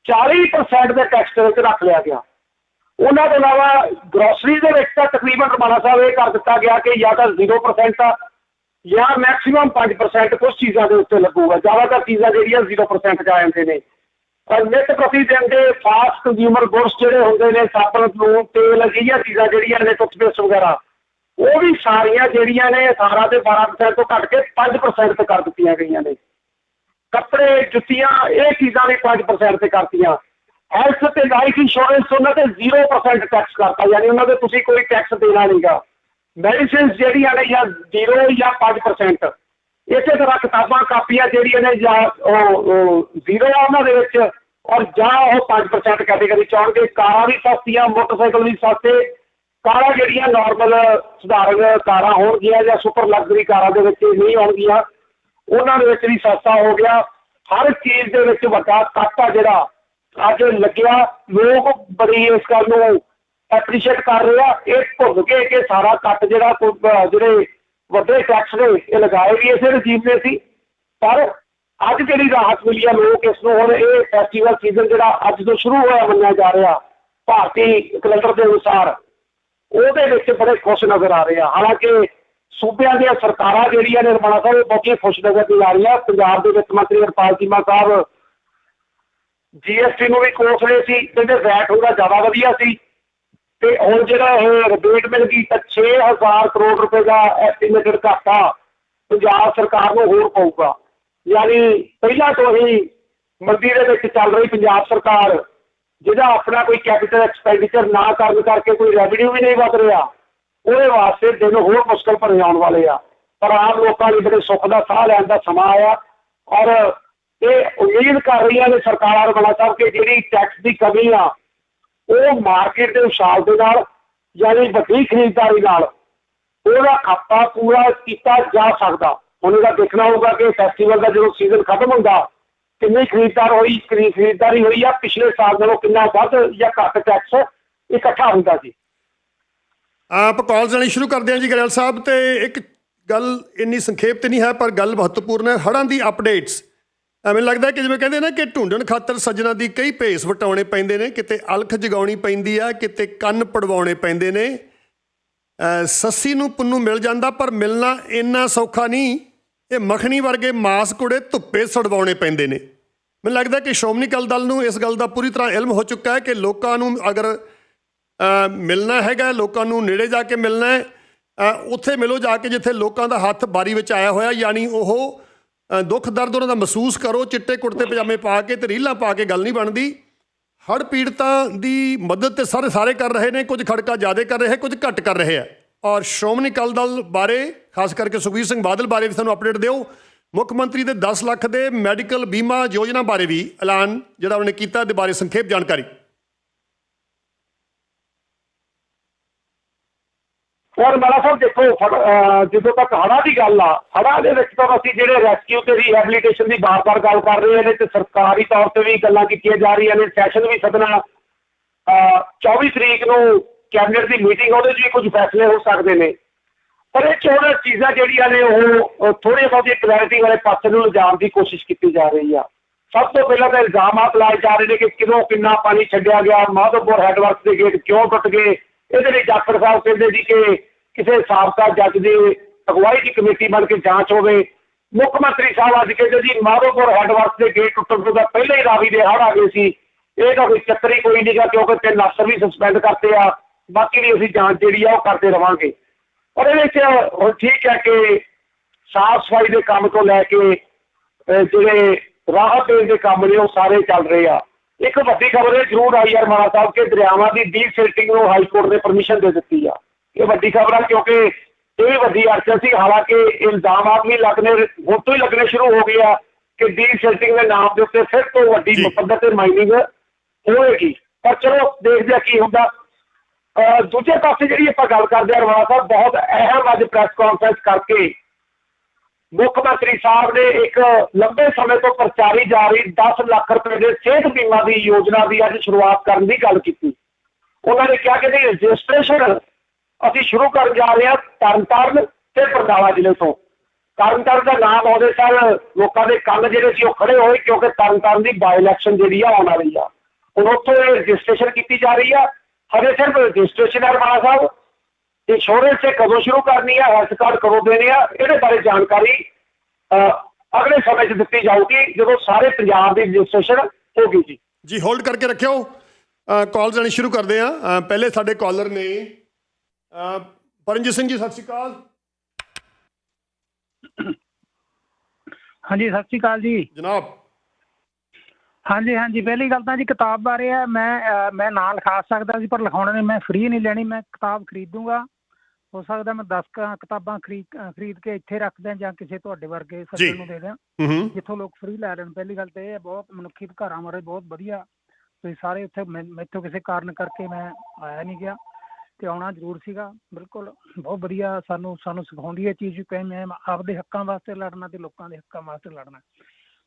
40% ਦੇ ਟੈਕਸ ਦੇ ਵਿੱਚ ਰੱਖ ਲਿਆ ਗਿਆ। ਉਹਨਾਂ ਤੋਂ ਇਲਾਵਾ ਗਰੋਸਰੀ ਦੇ ਵਿੱਚ ਤਾਂ ਤਕਰੀਬਨ ਰਮਾਨਾ ਸਾਹਿਬ ਇਹ ਕਰ ਦਿੱਤਾ ਗਿਆ ਕਿ ਜਾਂ ਤਾਂ 0% ਆ ਜਾਂ ਮੈਕਸਿਮਮ 5% ਕੁਝ ਚੀਜ਼ਾਂ ਦੇ ਉੱਤੇ ਲੱਗੂਗਾ। ਜ਼ਿਆਦਾਤਰ ਚੀਜ਼ਾਂ ਜਿਹੜੀਆਂ 0% ਚ ਆ ਜਾਂਦੇ ਨੇ। ਪਰ ਨਿਤ ਪ੍ਰਤੀ ਦਿਨ ਦੇ ਫਾਸਟ ਕੰਜ਼ਿਊਮਰ ਗੁੱਡਸ ਜਿਹੜੇ ਹੁੰਦੇ ਨੇ ਸਾਬਣ ਨੂੰ ਤੇਲ, ਅਜਿਹੀਆਂ ਚੀਜ਼ਾਂ ਜਿਹੜੀਆਂ ਨੇ ਟੁੱਥਪੇਸਟ ਵਗੈਰਾ, ਉਹ ਵੀ ਸਾਰੀਆਂ ਜਿਹੜੀਆਂ ਨੇ 18 ਤੇ 12% ਤੋਂ ਘੱਟ ਕੇ 5% ਤੇ ਕਰ ਦਿੱਤੀਆਂ ਗਈਆਂ ਨੇ। ਕੱਪੜੇ, ਜੁੱਤੀਆਂ, ਇਹ ਚੀਜ਼ਾਂ ਵੀ 5% ਤੇ ਕਰਤੀਆਂ। ਹੈਲਥ ਤੇ ਲਾਈਫ ਇੰਸ਼ੋਰੈਂਸ ਉਹਨਾਂ ਤੇ 0% ਟੈਕਸ ਕਰਤਾ, ਯਾਨੀ ਉਹਨਾਂ ਦੇ ਤੁਸੀਂ ਕੋਈ ਟੈਕਸ ਦੇਣਾ ਨਹੀਂਗਾ ਮੈਡੀਸਿਨਸ ਜਿਹੜੀਆਂ ਨੇ ਜਾਂ 0 ਜਾਂ 5% ਇਸੇ ਤਰ੍ਹਾਂ ਕਿਤਾਬਾਂ, ਕਾਪੀਆਂ ਜਿਹੜੀਆਂ ਨੇ ਜਾਂ ਉਹ ਜ਼ੀਰੋ ਆ ਉਹਨਾਂ ਦੇ ਵਿੱਚ, ਔਰ ਜਾਂ ਉਹ 5% ਕੈਟੇਗਰੀ ਚ ਆਉਣਗੇ। ਕਾਰਾਂ ਵੀ ਸਸਤੀਆਂ, ਮੋਟਰਸਾਈਕਲ ਵੀ ਸਸਤੇ, ਕਾਰਾਂ ਜਿਹੜੀਆਂ ਨਾਰਮਲ ਸਧਾਰਨ ਕਾਰਾਂ ਹੋਣਗੀਆਂ ਜਾਂ ਸੁਪਰ ਲਗਜ਼ਰੀ ਕਾਰਾਂ ਦੇ ਵਿੱਚ ਨਹੀਂ ਆਉਣਗੀਆਂ, ਉਹਨਾਂ ਦੇ ਵਿੱਚ ਵੀ ਸਸਤਾ ਹੋ ਗਿਆ। ਹਰ ਚੀਜ਼ ਦੇ ਵਿੱਚ ਵੱਡਾ ਕੱਟ ਆ ਜਿਹੜਾ ਅੱਜ ਲੱਗਿਆ। ਲੋਕ ਬੜੀ ਇਸ ਗੱਲ ਨੂੰ ਐਪਰੀਸ਼ੀਏਟ ਕਰ ਰਹੇ ਆ। ਇਹ ਭੁੱਲ ਕੇ ਕਿ ਸਾਰਾ ਕੱਟ ਜਿਹੜਾ ਜਿਹੜੇ ਵੱਡੇ ਟੈਕਸ ਨੇ, ਇਹ ਲਗਾਏ ਵੀ ਇਸੇ ਰਜੀਮ ਨੇ ਸੀ। ਪਰ ਅੱਜ ਜਿਹੜੀ ਰਾਹਤ ਮਿਲੀ ਆ ਲੋਕ, ਇਸ ਨੂੰ ਹੁਣ ਇਹ ਫੈਸਟੀਵਲ ਸੀਜ਼ਨ ਜਿਹੜਾ ਅੱਜ ਤੋਂ ਸ਼ੁਰੂ ਹੋਇਆ ਮੰਨਿਆ ਜਾ ਰਿਹਾ, ਭਾਰਤੀ ਕੈਲੰਡਰ ਦੇ ਅਨੁਸਾਰ, ਉਹਦੇ ਵਿੱਚ ਬੜੇ ਖੁਸ਼ ਨਜ਼ਰ ਆ ਰਹੇ ਆ। ਹਾਲਾਂਕਿ ਸੂਬਿਆਂ ਦੀਆਂ ਸਰਕਾਰਾਂ ਜਿਹੜੀਆਂ ਨੇ ਰਮਾਣਾ ਸਾਹਿਬ ਉਹ ਬਹੁਤੀਆਂ ਖੁਸ਼ ਨਜ਼ਰ ਨਹੀਂ ਆ ਰਹੀਆਂ। ਪੰਜਾਬ ਦੇ ਵਿੱਤ ਮੰਤਰੀ ਹਰਪਾਲ ਚੀਮਾ ਸਾਹਿਬ ਜੀਐਸਟੀ ਨੂੰ ਵੀ ਕੋਸ ਰਹੇ ਸੀ, ਕਹਿੰਦੇ ਵੈਟ ਉਹਦਾ ਜ਼ਿਆਦਾ ਵਧੀਆ ਸੀ। ਤੇ ਹੁਣ ਜਿਹੜਾ ਇਹ ਰਿਬੇਟ ਮਿਲ ਗਈ ਤਾਂ 6000 ਕਰੋੜ ਰੁਪਏ ਦਾ ਐਸਟੀਮੇਟਡ ਘਾਟਾ ਪੰਜਾਬ ਸਰਕਾਰ ਨੂੰ ਹੋਰ ਪਊਗਾ। ਯਾਨੀ ਪਹਿਲਾਂ ਤੋਂ ਹੀ ਮੰਦੀ ਦੇ ਵਿੱਚ ਚੱਲ ਰਹੀ ਪੰਜਾਬ ਸਰਕਾਰ, ਜਿਹਦਾ ਆਪਣਾ ਕੋਈ ਕੈਪੀਟਲ ਐਕਸਪੈਂਡੀਚਰ ਨਾ ਕਰਨ ਕਰਕੇ ਕੋਈ ਰੈਵਨਿਊ ਵੀ ਨਹੀਂ ਵਧ ਰਿਹਾ, ਉਹਦੇ ਵਾਸਤੇ ਦਿਨ ਹੋਰ ਮੁਸ਼ਕਲ ਭਰੇ ਆਉਣ ਵਾਲੇ ਆ। ਪਰ ਆਮ ਲੋਕਾਂ ਲਈ ਬੜੇ ਸੁੱਖ ਦਾ ਸਾਹ ਲੈਣ ਦਾ ਸਮਾਂ ਆਇਆ ਔਰ ਇਹ ਉਮੀਦ ਕਰ ਰਹੀਆਂ ਨੇ ਸਰਕਾਰਾਂ ਰਮਣਾ ਸਾਹਿਬ ਕਿ ਜਿਹੜੀ ਟੈਕਸ ਦੀ ਕਮੀ ਆ ਉਹ ਮਾਰਕੀਟ ਦੇ ਉਛਾਲ ਦੇ ਨਾਲ ਯਾਨੀ ਵੱਡੀ ਖਰੀਦਦਾਰੀ ਨਾਲ ਉਹਦਾ ਖਾਤਾ ਪੂਰਾ ਕੀਤਾ ਜਾ ਸਕਦਾ। ਹੁਣ ਇਹਦਾ ਦੇਖਣਾ ਹੋਊਗਾ ਕਿ ਫੈਸਟੀਵਲ ਦਾ ਜਦੋਂ ਸੀਜ਼ਨ ਖਤਮ ਹੁੰਦਾ, ਕਿੰਨੀ ਖਰੀਦਦਾਰ ਹੋਈ, ਕਿੰਨੀ ਖਰੀਦਦਾਰੀ ਹੋਈ ਆ, ਪਿਛਲੇ ਸਾਲ ਨਾਲੋਂ ਕਿੰਨਾ ਵੱਧ ਜਾਂ ਘੱਟ ਟੈਕਸ ਇਕੱਠਾ ਹੁੰਦਾ ਜੀ ਆਪ ਕਾਲਸ ਵਾਲੀ ਸ਼ੁਰੂ ਕਰਦੇ ਹਾਂ ਜੀ ਗਰੇਵਾਲ ਸਾਹਿਬ, ਤੇ ਇੱਕ ਗੱਲ ਇੰਨੀ ਸੰਖੇਪ ਤੇ ਨਹੀਂ ਹੈ, ਪਰ ਗੱਲ ਮਹੱਤਵਪੂਰਨ ਹੈ। ਹੜ੍ਹਾਂ ਦੀ ਅਪਡੇਟਸ ਐਵੇਂ ਲੱਗਦਾ ਕਿ ਜਿਵੇਂ ਕਹਿੰਦੇ ਨੇ ਕਿ ਢੂੰਡਣ ਖਾਤਰ ਸੱਜਣਾ ਦੀ ਕਈ ਭੇਸ ਵਟਾਉਣੇ ਪੈਂਦੇ ਨੇ, ਕਿਤੇ ਅਲਖ ਜਗਾਉਣੀ ਪੈਂਦੀ ਆ, ਕਿਤੇ ਕੰਨ ਪੜਵਾਉਣੇ ਪੈਂਦੇ ਨੇ। ਸੱਸੀ ਨੂੰ ਪੁੰਨੂ ਮਿਲ ਜਾਂਦਾ, ਪਰ ਮਿਲਣਾ ਇੰਨਾ ਸੌਖਾ ਨਹੀਂ। ਇਹ ਮੱਖਣੀ ਵਰਗੇ ਮਾਸ ਕੁੜੇ ਧੁੱਪੇ ਸੜਵਾਉਣੇ ਪੈਂਦੇ ਨੇ। ਮੈਨੂੰ ਲੱਗਦਾ ਕਿ ਸ਼੍ਰੋਮਣੀ ਅਕਾਲੀ ਦਲ ਨੂੰ ਇਸ ਗੱਲ ਦਾ ਪੂਰੀ ਤਰ੍ਹਾਂ ਇਲਮ ਹੋ ਚੁੱਕਾ ਹੈ ਕਿ ਲੋਕਾਂ ਨੂੰ ਅਗਰ ਮਿਲਣਾ ਹੈਗਾ, ਲੋਕਾਂ ਨੂੰ ਨੇੜੇ ਜਾ ਕੇ ਮਿਲਣਾ ਹੈ ਉੱਥੇ ਮਿਲੋ ਜਾ ਕੇ ਜਿੱਥੇ ਲੋਕਾਂ ਦਾ ਹੱਥ ਬਾਰੀ ਵਿੱਚ ਆਇਆ ਹੋਇਆ, ਯਾਨੀ ਉਹ ਦੁੱਖ ਦਰਦ ਉਹਨਾਂ ਦਾ ਮਹਿਸੂਸ ਕਰੋ, ਚਿੱਟੇ ਕੁੜਤੇ ਪਜਾਮੇ ਪਾ ਕੇ ਤੇ ਰੀਲਾਂ ਪਾ ਕੇ ਗੱਲ ਨਹੀਂ ਬਣਦੀ। ਹੜ੍ਹ ਪੀੜਤਾਂ ਦੀ ਮਦਦ ਤੇ ਸਾਰੇ ਸਾਰੇ ਕਰ ਰਹੇ ਨੇ, ਕੁਝ ਖੜਕਾ ਜ਼ਿਆਦਾ ਕਰ ਰਹੇ, ਕੁਝ ਘੱਟ ਕਰ ਰਹੇ ਆ। ਔਰ ਸ਼੍ਰੋਮਣੀ ਅਕਾਲੀ ਦਲ ਬਾਰੇ, ਖਾਸ ਕਰਕੇ ਸੁਖਬੀਰ ਸਿੰਘ ਬਾਦਲ ਬਾਰੇ ਵੀ ਸਾਨੂੰ ਅਪਡੇਟ ਦਿਓ। ਮੁੱਖ ਮੰਤਰੀ ਦੇ 10 ਲੱਖ ਦੇ ਮੈਡੀਕਲ ਬੀਮਾ ਯੋਜਨਾ ਬਾਰੇ ਵੀ ਐਲਾਨ ਜਿਹੜਾ ਉਹਨੇ ਕੀਤਾ ਦੇ ਬਾਰੇ ਸੰਖੇਪ ਜਾਣਕਾਰੀ। ਔਰ ਮਾਲਾ ਸਾਹਿਬ ਦੇਖੋ, ਫੜ- ਜਦੋਂ ਤੱਕ ਹੜ੍ਹਾਂ ਦੀ ਗੱਲ ਆ, ਹੜ੍ਹਾਂ ਦੇ ਵਿੱਚ ਤਾਂ ਅਸੀਂ ਜਿਹੜੇ ਰੈਸਕਿਊ ਤੇ ਰੀਹੈਬਿਲਿਟੇਸ਼ਨ ਦੀ ਬਾਰ-ਬਾਰ ਗੱਲ ਕਰ ਰਹੇ ਨੇ ਤੇ ਸਰਕਾਰੀ ਤੌਰ ਤੇ ਵੀ ਗੱਲਾਂ ਕੀਤੀਆਂ ਜਾ ਰਹੀਆਂ ਨੇ ਸੈਸ਼ਨ ਵੀ ਸਦਨਾ। ਅਹ 24 ਤਰੀਕ ਨੂੰ ਕੈਬਨਿਟ ਦੀ ਮੀਟਿੰਗ ਉਹਦੇ 'ਚ ਵੀ ਕੁਝ ਫੈਸਲੇ ਹੋ ਸਕਦੇ ਨੇ। ਪਰ ਇਹ ਚੋਣ ਚੀਜ਼ਾਂ ਜਿਹੜੀਆਂ ਨੇ, ਉਹ ਥੋੜੀ ਬਹੁਤੀ ਕਲੈਰਿਟੀ ਵਾਲੇ ਪਾਸੇ ਨੂੰ ਲਿਜਾਣ ਦੀ ਕੋਸ਼ਿਸ਼ ਕੀਤੀ ਜਾ ਰਹੀ ਆ। ਸਭ ਤੋਂ ਪਹਿਲਾਂ ਤਾਂ ਇਲਜ਼ਾਮਾਤ ਲਾਏ ਜਾ ਰਹੇ ਨੇ ਕਿ ਕਿਦੋਂ ਕਿੰਨਾ ਪਾਣੀ ਛੱਡਿਆ ਗਿਆ, ਮਾਧੋਪੁਰ ਹੈਡਵਰਕਸ ਦੇ ਗੇਟ ਕਿਉਂ ਟੁੱਟ ਗਏ, ਇਹਦੇ ਲਈ ਜਾਖੜ ਸਾਹਿਬ ਕਹਿੰਦੇ ਸੀ ਕਿ ਕਿਸੇ ਸਾਬਕਾ ਜੱਜ ਦੀ ਅਗਵਾਈ ਦੀ ਕਮੇਟੀ ਬਣ ਕੇ ਜਾਂਚ ਹੋਵੇ, ਮੁੱਖ ਮੰਤਰੀ ਸਾਹਿਬ ਅੱਜ ਕਹਿੰਦੇ ਜੀ, ਮਾਧੋਪੁਰ ਹੈਡਵਰਕਸ ਦੇ ਗੇਟ ਟੁੱਟਣ ਤੋਂ ਤਾਂ ਪਹਿਲਾਂ ਹੀ ਰਾਵੀ ਦੇ ਹੜ੍ਹ ਆ ਗਏ ਸੀ, ਇਹ ਤਾਂ ਕੋਈ ਚੱਕਰ ਹੀ ਕੋਈ ਨਹੀਂਗਾ ਕਿਉਂਕਿ ਤਿੰਨ ਅਫਸਰ ਵੀ ਸਸਪੈਂਡ ਕਰਤੇ ਆ, ਬਾਕੀ ਵੀ ਅਸੀਂ ਜਾਂਚ ਜਿਹੜੀ ਆ ਉਹ ਕਰਦੇ ਰਵਾਂਗੇ। ਔਰ ਇਹਦੇ ਵਿੱਚ ਹੁਣ ਠੀਕ ਹੈ ਕਿ ਸਾਫ਼ ਸਫ਼ਾਈ ਦੇ ਕੰਮ ਤੋਂ ਲੈ ਕੇ ਜਿਹੜੇ ਰਾਹਤ ਦੇਣ ਦੇ ਕੰਮ ਨੇ ਉਹ ਸਾਰੇ ਚੱਲ ਰਹੇ ਆ। ਇੱਕ ਵੱਡੀ ਖਬਰ ਇਹ ਜ਼ਰੂਰ ਆਈ ਯਾਰ ਮਾਨਾ ਸਾਹਿਬ ਕਿ ਦਰਿਆਵਾਂ ਦੀ ਡੀ ਸਿਲਟਿੰਗ ਨੂੰ ਹਾਈ ਕੋਰਟ ਨੇ ਪਰਮਿਸ਼ਨ ਦੇ ਦਿੱਤੀ ਆ। ਇਹ ਵੱਡੀ ਖਬਰ ਆ ਕਿਉਂਕਿ ਇਹ ਵੀ ਵੱਡੀ ਅੜਚਨ ਸੀ ਹਾਲਾਂਕਿ ਇਲਜ਼ਾਮਾਤ ਵੀ ਲੱਗਣੇ ਹੁਣ ਤੋਂ ਹੀ ਲੱਗਣੇ ਸ਼ੁਰੂ ਹੋ ਗਏ ਆ ਕਿ ਡੀ ਸਿਲਟਿੰਗ ਦੇ ਨਾਮ ਦੇ ਉੱਤੇ ਫਿਰ ਤੋਂ ਵੱਡੀ ਜੀ। ਪੱਧਰ ਤੇ ਮਾਈਨਿੰਗ ਹੋਏਗੀ ਪਰ ਚਲੋ ਦੇਖਦੇ ਆ ਕੀ ਹੁੰਦਾ ਅਹ ਦੂਜੇ ਪਾਸੇ ਜਿਹੜੀ ਆਪਾਂ ਗੱਲ ਕਰਦੇ ਹਾਂ ਰਵਾਨਾ ਸਾਹਿਬ ਬਹੁਤ ਅਹਿਮ ਅੱਜ ਪ੍ਰੈਸ ਕਾਨਫਰੰਸ ਕਰਕੇ ਮੁੱਖ ਮੰਤਰੀ ਸਾਹਿਬ ਨੇ ਇੱਕ ਲੰਬੇ ਸਮੇਂ ਤੋਂ ਪ੍ਰਚਾਰੀ ਜਾ ਰਹੀ 10 ਲੱਖ ਰੁਪਏ ਦੇ ਸਿਹਤ ਬੀਮਾ ਦੀ ਯੋਜਨਾ ਦੀ ਅੱਜ ਸ਼ੁਰੂਆਤ ਕਰਨ ਦੀ ਗੱਲ ਕੀਤੀ। ਉਹਨਾਂ ਨੇ ਕਿਹਾ ਕਿ ਇਹਦੀ ਰਜਿਸਟ੍ਰੇਸ਼ਨ ਅਸੀਂ ਸ਼ੁਰੂ ਕਰਨ ਜਾ ਰਹੇ ਹਾਂ ਤਰਨਤਾਰਨ ਤੇ ਬਰਨਾਲਾ ਜ਼ਿਲ੍ਹੇ ਤੋਂ। ਤਰਨਤਾਰਨ ਦਾ ਨਾਮ ਆਉਂਦੇ ਸਾਰ ਲੋਕਾਂ ਦੇ ਕੰਨ ਜਿਹੜੇ ਸੀ ਉਹ ਖੜੇ ਹੋਏ ਕਿਉਂਕਿ ਤਰਨਤਾਰਨ ਦੀ ਬਾਈ ਇਲੈਕਸ਼ਨ ਜਿਹੜੀ ਆ ਆਉਣ ਵਾਲੀ ਆ। ਹੁਣ ਉੱਥੋਂ ਇਹ ਰਜਿਸਟ੍ਰੇਸ਼ਨ ਕੀਤੀ ਜਾ ਰਹੀ ਆ। ਹਜੇ ਸਿਰਫ ਰਜਿਸਟ੍ਰੇਸ਼ਨ ਹੈ ਰਮਾਣਾ ਸਾਹਿਬ। ਇੰਸ਼ੋਰੈਂਸ ਇਹ ਕਦੋਂ ਸ਼ੁਰੂ ਕਰਨੀ ਹੈ ਹੈਲਥ ਕਾਰਡ ਕਦੋਂ ਦੇਣੇ ਆ? ਇਹਦੇ ਬਾਰੇ ਜਾਣਕਾਰੀ ਅਗਲੇ ਸਮੇਂ 'ਚ ਦਿੱਤੀ ਜਾਊਗੀ, ਜਦੋਂ ਸਾਰੇ ਪੰਜਾਬ ਦੀ ਰਜਿਸਟ੍ਰੇਸ਼ਨ ਹੋ ਗਈ ਜੀ। ਜੀ ਹੋਲਡ ਕਰਕੇ ਰੱਖਿਓ। ਕਾਲਸ ਜਾਣੀ ਸ਼ੁਰੂ ਕਰਦੇ ਆ ਪਹਿਲੇ ਸਾਡੇ ਕਾਲਰ ਨੇ ਪਰਮਜੀਤ ਸਿੰਘ ਜੀ ਸਤਿ ਸ਼੍ਰੀ ਅਕਾਲ। ਹਾਂਜੀ ਸਤਿ ਸ਼੍ਰੀ ਅਕਾਲ ਜੀ। ਜਨਾਬ। ਹਾਂਜੀ ਹਾਂਜੀ ਪਹਿਲੀ ਗੱਲ ਤਾਂ ਜੀ ਕਿਤਾਬ ਬਾਰੇ ਹੈ ਮੈਂ ਮੈਂ ਨਾਂ ਲਿਖਾ ਸਕਦਾ ਸੀ ਪਰ ਲਿਖਾਉਣ ਨੇ ਮੈਂ ਫ੍ਰੀ ਨਹੀਂ ਲੈਣੀ ਮੈਂ ਕਿਤਾਬ ਖਰੀਦੂੰਗਾ। ਹੋ ਸਕਦਾ ਮੈਂ 10 ਕਿਤਾਬਾਂ ਖਰੀਦ ਖਰੀਦ ਕੇ ਇੱਥੇ ਰੱਖ ਦਿਆਂ ਜਾਂ ਕਿਸੇ ਤੁਹਾਡੇ ਵਰਗੇ ਸੱਜਣ ਨੂੰ ਦੇ ਦਿਆਂ। ਜਿੱਥੋਂ ਲੋਕ ਫ੍ਰੀ ਲੈ ਲੈਣ। ਪਹਿਲੀ ਗੱਲ ਤੇ ਇਹ ਬਹੁਤ ਮਨੁੱਖੀ ਅਧਿਕਾਰਾਂ ਬਾਰੇ ਬਹੁਤ ਵਧੀਆ। ਤੁਸੀਂ ਸਾਰੇ ਉੱਥੇ ਮੈਥੋਂ ਕਿਸੇ ਕਾਰਨ ਕਰਕੇ ਮੈਂ ਆਇਆ ਨਹੀਂ ਗਿਆ। ਤੇ ਆਉਣਾ ਜ਼ਰੂਰ ਸੀਗਾ। ਬਿਲਕੁਲ ਬਹੁਤ ਵਧੀਆ ਸਾਨੂੰ ਸਾਨੂੰ ਸਿਖਾਉਂਦੀ ਹੈ ਚੀਜ਼ ਕਿ ਮੈਂ ਆਪਦੇ ਹੱਕਾਂ ਵਾਸਤੇ ਲੜਨਾ ਅਤੇ ਲੋਕਾਂ ਦੇ ਹੱਕਾਂ ਵਾਸਤੇ ਲੜਨਾ।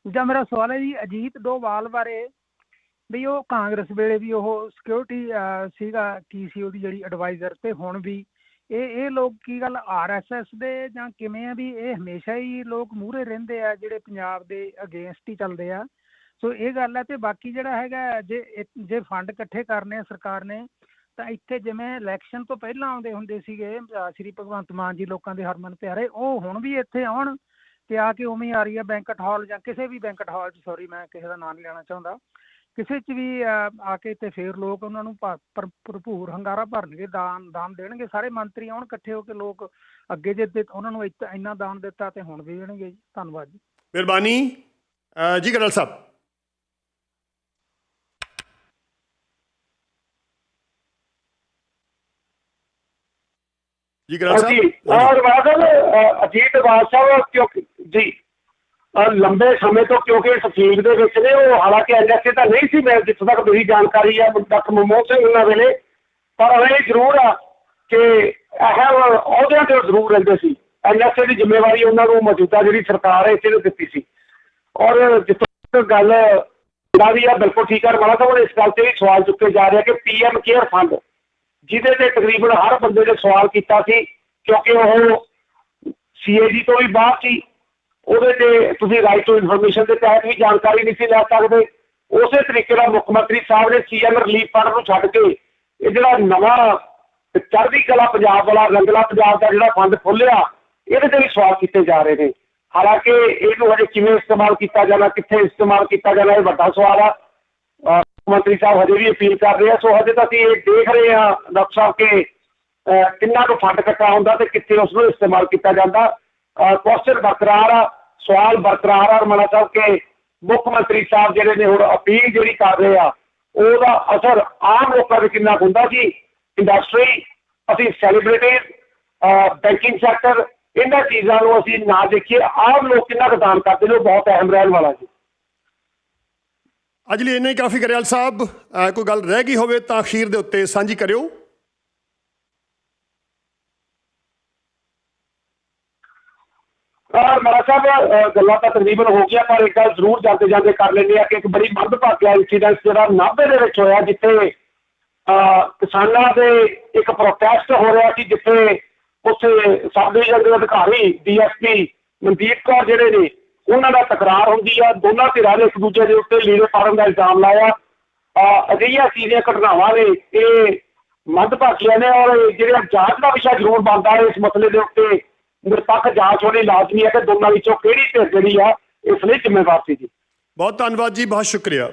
ਦੂਜਾ ਮੇਰਾ ਸਵਾਲ ਹੈ ਜੀ, ਅਜੀਤ ਡੋਵਾਲ ਬਾਰੇ ਵੀ ਉਹ ਕਾਂਗਰਸ ਵੇਲੇ ਵੀ ਉਹ ਸਿਕਿਉਰਿਟੀ ਸੀਗਾ, ਕੀ ਸੀ ਉਹਦੀ ਜਿਹੜੀ ਐਡਵਾਈਜ਼ਰ ਤੇ ਹੁਣ ਵੀ ਇਹ ਇਹ ਲੋਕ ਕੀ ਗੱਲ ਆਰਐਸਐਸ ਦੇ ਜਾਂ ਕਿਵੇਂ ਆ ਵੀ ਇਹ ਹਮੇਸ਼ਾ ਹੀ ਲੋਕ ਮੂਹਰੇ ਰਹਿੰਦੇ ਆ ਜਿਹੜੇ ਪੰਜਾਬ ਦੇ ਅਗੇਂਸਟ ਹੀ ਚੱਲਦੇ ਆ। ਸੋ ਇਹ ਗੱਲ ਹੈ ਤੇ ਬਾਕੀ ਜਿਹੜਾ ਹੈਗਾ ਜੇ ਜੇ ਫੰਡ ਇਕੱਠੇ ਕਰਨੇ ਆ ਸਰਕਾਰ ਨੇ ਤਾਂ ਇੱਥੇ ਜਿਵੇਂ ਇਲੈਕਸ਼ਨ ਤੋਂ ਪਹਿਲਾਂ ਆਉਂਦੇ ਹੁੰਦੇ ਸੀਗੇ ਸ਼੍ਰੀ ਭਗਵੰਤ ਮਾਨ ਜੀ ਲੋਕਾਂ ਦੇ ਹਰਮਨ ਪਿਆਰੇ, ਉਹ ਹੁਣ ਵੀ ਇੱਥੇ ਆਉਣ ਤੇ ਆ ਕੇ ਉਵੇਂ ਆ ਰਹੀ ਹੈ ਬੈਂਕਟ ਹਾਲ ਜਾਂ ਕਿਸੇ ਵੀ ਬੈਂਕਟ ਹਾਲ 'ਚ ਸੌਰੀ ਮੈਂ ਕਿਸੇ ਦਾ ਨਾਮ ਨਹੀਂ ਲੈਣਾ ਚਾਹੁੰਦਾ, ਕਿਸੇ 'ਚ ਵੀ ਆ ਕੇ ਤੇ ਫੇਰ ਲੋਕ ਉਹਨਾਂ ਨੂੰ ਭਰਪੂਰ ਹੰਗਾਰਾ ਭਰਨਗੇ, ਦਾਨ ਦਾਨ ਦੇਣਗੇ, ਸਾਰੇ ਮੰਤਰੀ ਆਉਣ ਇਕੱਠੇ ਹੋ ਕੇ ਲੋਕ ਅੱਗੇ ਜੇ ਉਹਨਾਂ ਨੂੰ ਇੱਤ- ਇੰਨਾ ਦਾਨ ਦਿੱਤਾ ਤੇ ਹੁਣ ਵੀ ਦੇਣਗੇ ਜੀ। ਧੰਨਵਾਦ ਜੀ। ਮਿਹਰਬਾਨੀ ਜੀ ਗਰਲ ਸਾਹਿਬ। ਜੀ ਗਰਲ ਜੀ ਸਾਹਿਬ ਬਾਦਲ ਅ, ਅਜੀਤ ਬਾਦਸ਼ਾਹ ਕਿਉਂਕਿ ਜੀ ਲੰਬੇ ਸਮੇਂ ਤੋਂ ਕਿਉਂਕਿ ਇਸ ਫੀਲਡ ਦੇ ਵਿੱਚ ਨੇ ਉਹ ਹਾਲਾਂਕਿ ਐਨਐਸਏ ਤਾਂ ਨਹੀਂ ਸੀ ਮੈਂ ਜਿੱਥੋਂ ਤੱਕ ਮੇਰੀ ਜਾਣਕਾਰੀ ਹੈ ਡਾਕਟਰ ਮਨਮੋਹਨ ਸਿੰਘ ਉਹਨਾਂ ਵੇਲੇ ਪਰ ਇਹ ਜ਼ਰੂਰ ਆ ਕਿ ਅਹਿਮ ਅਹੁਦਿਆਂ ਤੇ ਜ਼ਰੂਰ ਰਹਿੰਦੇ ਸੀ। ਐਨਐਸਏ ਦੀ ਜ਼ਿੰਮੇਵਾਰੀ ਉਹਨਾਂ ਨੂੰ ਮੌਜੂਦਾ ਜਿਹੜੀ ਸਰਕਾਰ ਹੈ ਇਸੇ ਨੂੰ ਦਿੱਤੀ ਸੀ। ਔਰ ਜਿੱਥੋਂ ਤੱਕ ਗੱਲ ਦਾ ਵੀ ਆ ਬਿਲਕੁਲ ਠੀਕ ਹੈ ਰਮਾਣਾ ਸਾਹਿਬ ਇਸ ਗੱਲ ਤੇ ਵੀ ਸਵਾਲ ਚੁੱਕੇ ਜਾ ਰਹੇ ਕਿ ਪੀਐਮ ਕੇਅਰ ਫੰਡ ਜਿਹਦੇ ਤੇ ਤਕਰੀਬਨ ਹਰ ਬੰਦੇ ਨੇ ਸਵਾਲ ਕੀਤਾ ਸੀ, ਕਿਉਂਕਿ ਉਹ ਸੀਏਜੀ ਤੋਂ ਵੀ ਬਾਹਰ ਸੀ, ਉਹਦੇ ਤੇ ਤੁਸੀਂ ਰਾਈਟ ਟੂ ਇਨਫੋਰਮੇਸ਼ਨ ਦੇ ਤਹਿਤ ਵੀ ਜਾਣਕਾਰੀ ਨਹੀਂ ਸੀ ਲੈ ਸਕਦੇ। ਉਸੇ ਤਰੀਕੇ ਨਾਲ ਮੁੱਖ ਮੰਤਰੀ ਸਾਹਿਬ ਨੇ ਸੀਐਮ ਰਿਲੀਫ ਫੰਡ ਨੂੰ ਛੱਡ ਕੇ ਇਹ ਜਿਹੜਾ ਨਵਾਂ ਚੜ੍ਹਦੀ ਕਲਾ ਪੰਜਾਬ ਵਾਲਾ, ਰੰਗਲਾ ਪੰਜਾਬ ਦਾ ਜਿਹੜਾ ਫੰਡ ਖੋਲਿਆ ਇਹਦੇ ਤੇ ਵੀ ਸਵਾਲ ਕੀਤੇ ਜਾ ਰਹੇ ਨੇ। ਹਾਲਾਂਕਿ ਇਹਨੂੰ ਹਜੇ ਕਿਵੇਂ ਇਸਤੇਮਾਲ ਕੀਤਾ ਜਾਣਾ, ਕਿੱਥੇ ਇਸਤੇਮਾਲ ਕੀਤਾ ਜਾਣਾ, ਇਹ ਵੱਡਾ ਸਵਾਲ ਆ। ਮੰਤਰੀ ਸਾਹਿਬ ਹਜੇ ਵੀ ਅਪੀਲ ਕਰ ਰਹੇ ਆ, ਸੋ ਹਜੇ ਤਾਂ ਅਸੀਂ ਇਹ ਦੇਖ ਰਹੇ ਹਾਂ ਡਾਕਟਰ ਸਾਹਿਬ ਕਿ ਕਿੰਨਾ ਕੁ ਫੰਡ ਇਕੱਠਾ ਹੁੰਦਾ ਤੇ ਕਿੱਥੇ ਉਸ ਨੂੰ ਇਸਤੇਮਾਲ ਕੀਤਾ ਜਾਂਦਾ। ਕੁਐਸਚਨ ਬਰਕਰਾਰ ਆ, ਸਵਾਲ ਬਰਕਰਾਰ ਆ ਰਮਣਾ ਸਾਹਿਬ ਕਿ ਮੁੱਖ ਮੰਤਰੀ ਸਾਹਿਬ ਜਿਹੜੇ ਨੇ ਹੁਣ ਅਪੀਲ ਜਿਹੜੀ ਕਰ ਰਹੇ ਆ, ਉਹਦਾ ਅਸਰ ਆਮ ਲੋਕਾਂ ਤੇ ਕਿੰਨਾ ਕੁ ਹੁੰਦਾ ਜੀ? ਇੰਡਸਟਰੀ ਅਸੀਂ ਸੈਲੀਬ੍ਰਿਟੀਜ਼ ਬੈਂਕਿੰਗ ਸੈਕਟਰ ਇਹਨਾਂ ਚੀਜ਼ਾਂ ਨੂੰ ਅਸੀਂ ਨਾ ਦੇਖੀਏ। ਆਮ ਲੋਕ ਕਿੰਨਾ ਕੁ ਦਾਨ ਕਰਦੇ ਨੇ, ਉਹ ਬਹੁਤ ਅਹਿਮ ਰਹਿਣ ਵਾਲਾ ਜੀ। ਅੱਜ ਲਈ ਇੰਨਾ ਹੀ ਕਾਫੀ ਗਰੇਵਾਲ ਸਾਹਿਬ ਕੋਈ ਗੱਲ ਰਹਿ ਗਈ ਹੋਵੇ ਤਾਂ ਅਖੀਰ ਦੇ ਉੱਤੇ ਸਾਂਝੀ ਕਰਿਓ। ਔਰ ਸਾਹਿਬ ਗੱਲਾਂ ਤਾਂ ਤਕਰੀਬਨ ਹੋ ਗਈਆਂ ਪਰ ਇੱਕ ਗੱਲ ਜ਼ਰੂਰ ਜਾਂਦੇ ਜਾਂਦੇ ਕਰ ਲੈਂਦੇ ਆ ਕਿ ਇੱਕ ਬੜੀ ਮੰਦਭਾਗਾ ਇਨਸੀਡੈਂਟ ਜਿਹੜਾ 90 ਦੇ ਵਿੱਚ ਹੋਇਆ ਜਿੱਥੇ ਅਹ, ਕਿਸਾਨਾਂ ਦੇ ਇੱਕ ਪ੍ਰੋਟੈਸਟ ਹੋ ਰਿਹਾ ਸੀ ਜਿੱਥੇ ਉੱਥੇ ਸਬ ਡਿਵੀਜ਼ਨ ਦੇ ਅਧਿਕਾਰੀ ਡੀਐਸਪੀ ਮਨਦੀਪ ਕੌਰ ਜਿਹੜੇ ਨੇ ਉਹਨਾਂ ਦਾ ਤਕਰਾਰ ਹੁੰਦੀ ਆ, ਦੋਨਾਂ ਧਿਰਾਂ ਨੇ ਇੱਕ ਦੂਜੇ ਦੇ ਉੱਤੇ ਲੀੜੇ ਪਾੜਨ ਦਾ ਇਲਜ਼ਾਮ ਲਾਇਆ। ਅਜਿਹੀਆਂ ਚੀਜ਼ਾਂ, ਘਟਨਾਵਾਂ ਨੇ, ਇਹ ਮੰਦਭਾਗੀਆਂ ਨੇ ਔਰ ਜਿਹੜਾ ਜਾਂਚ ਦਾ ਵਿਸ਼ਾ ਜ਼ਰੂਰ ਬਣਦਾ ਹੈ, ਇਸ ਮਸਲੇ ਦੇ ਉੱਤੇ ਨਿਰਪੱਖ ਜਾਂਚ ਹੋਣੀ ਲਾਜ਼ਮੀ ਹੈ ਕਿ ਦੋਨਾਂ ਵਿੱਚੋਂ ਕਿਹੜੀ ਧਿਰ ਜਿਹੜੀ ਆ, ਇਸ ਲਈ ਜ਼ਿੰਮੇਵਾਰ ਸੀ ਜੀ। ਬਹੁਤ ਧੰਨਵਾਦ ਜੀ, ਬਹੁਤ ਸ਼ੁਕਰੀਆ।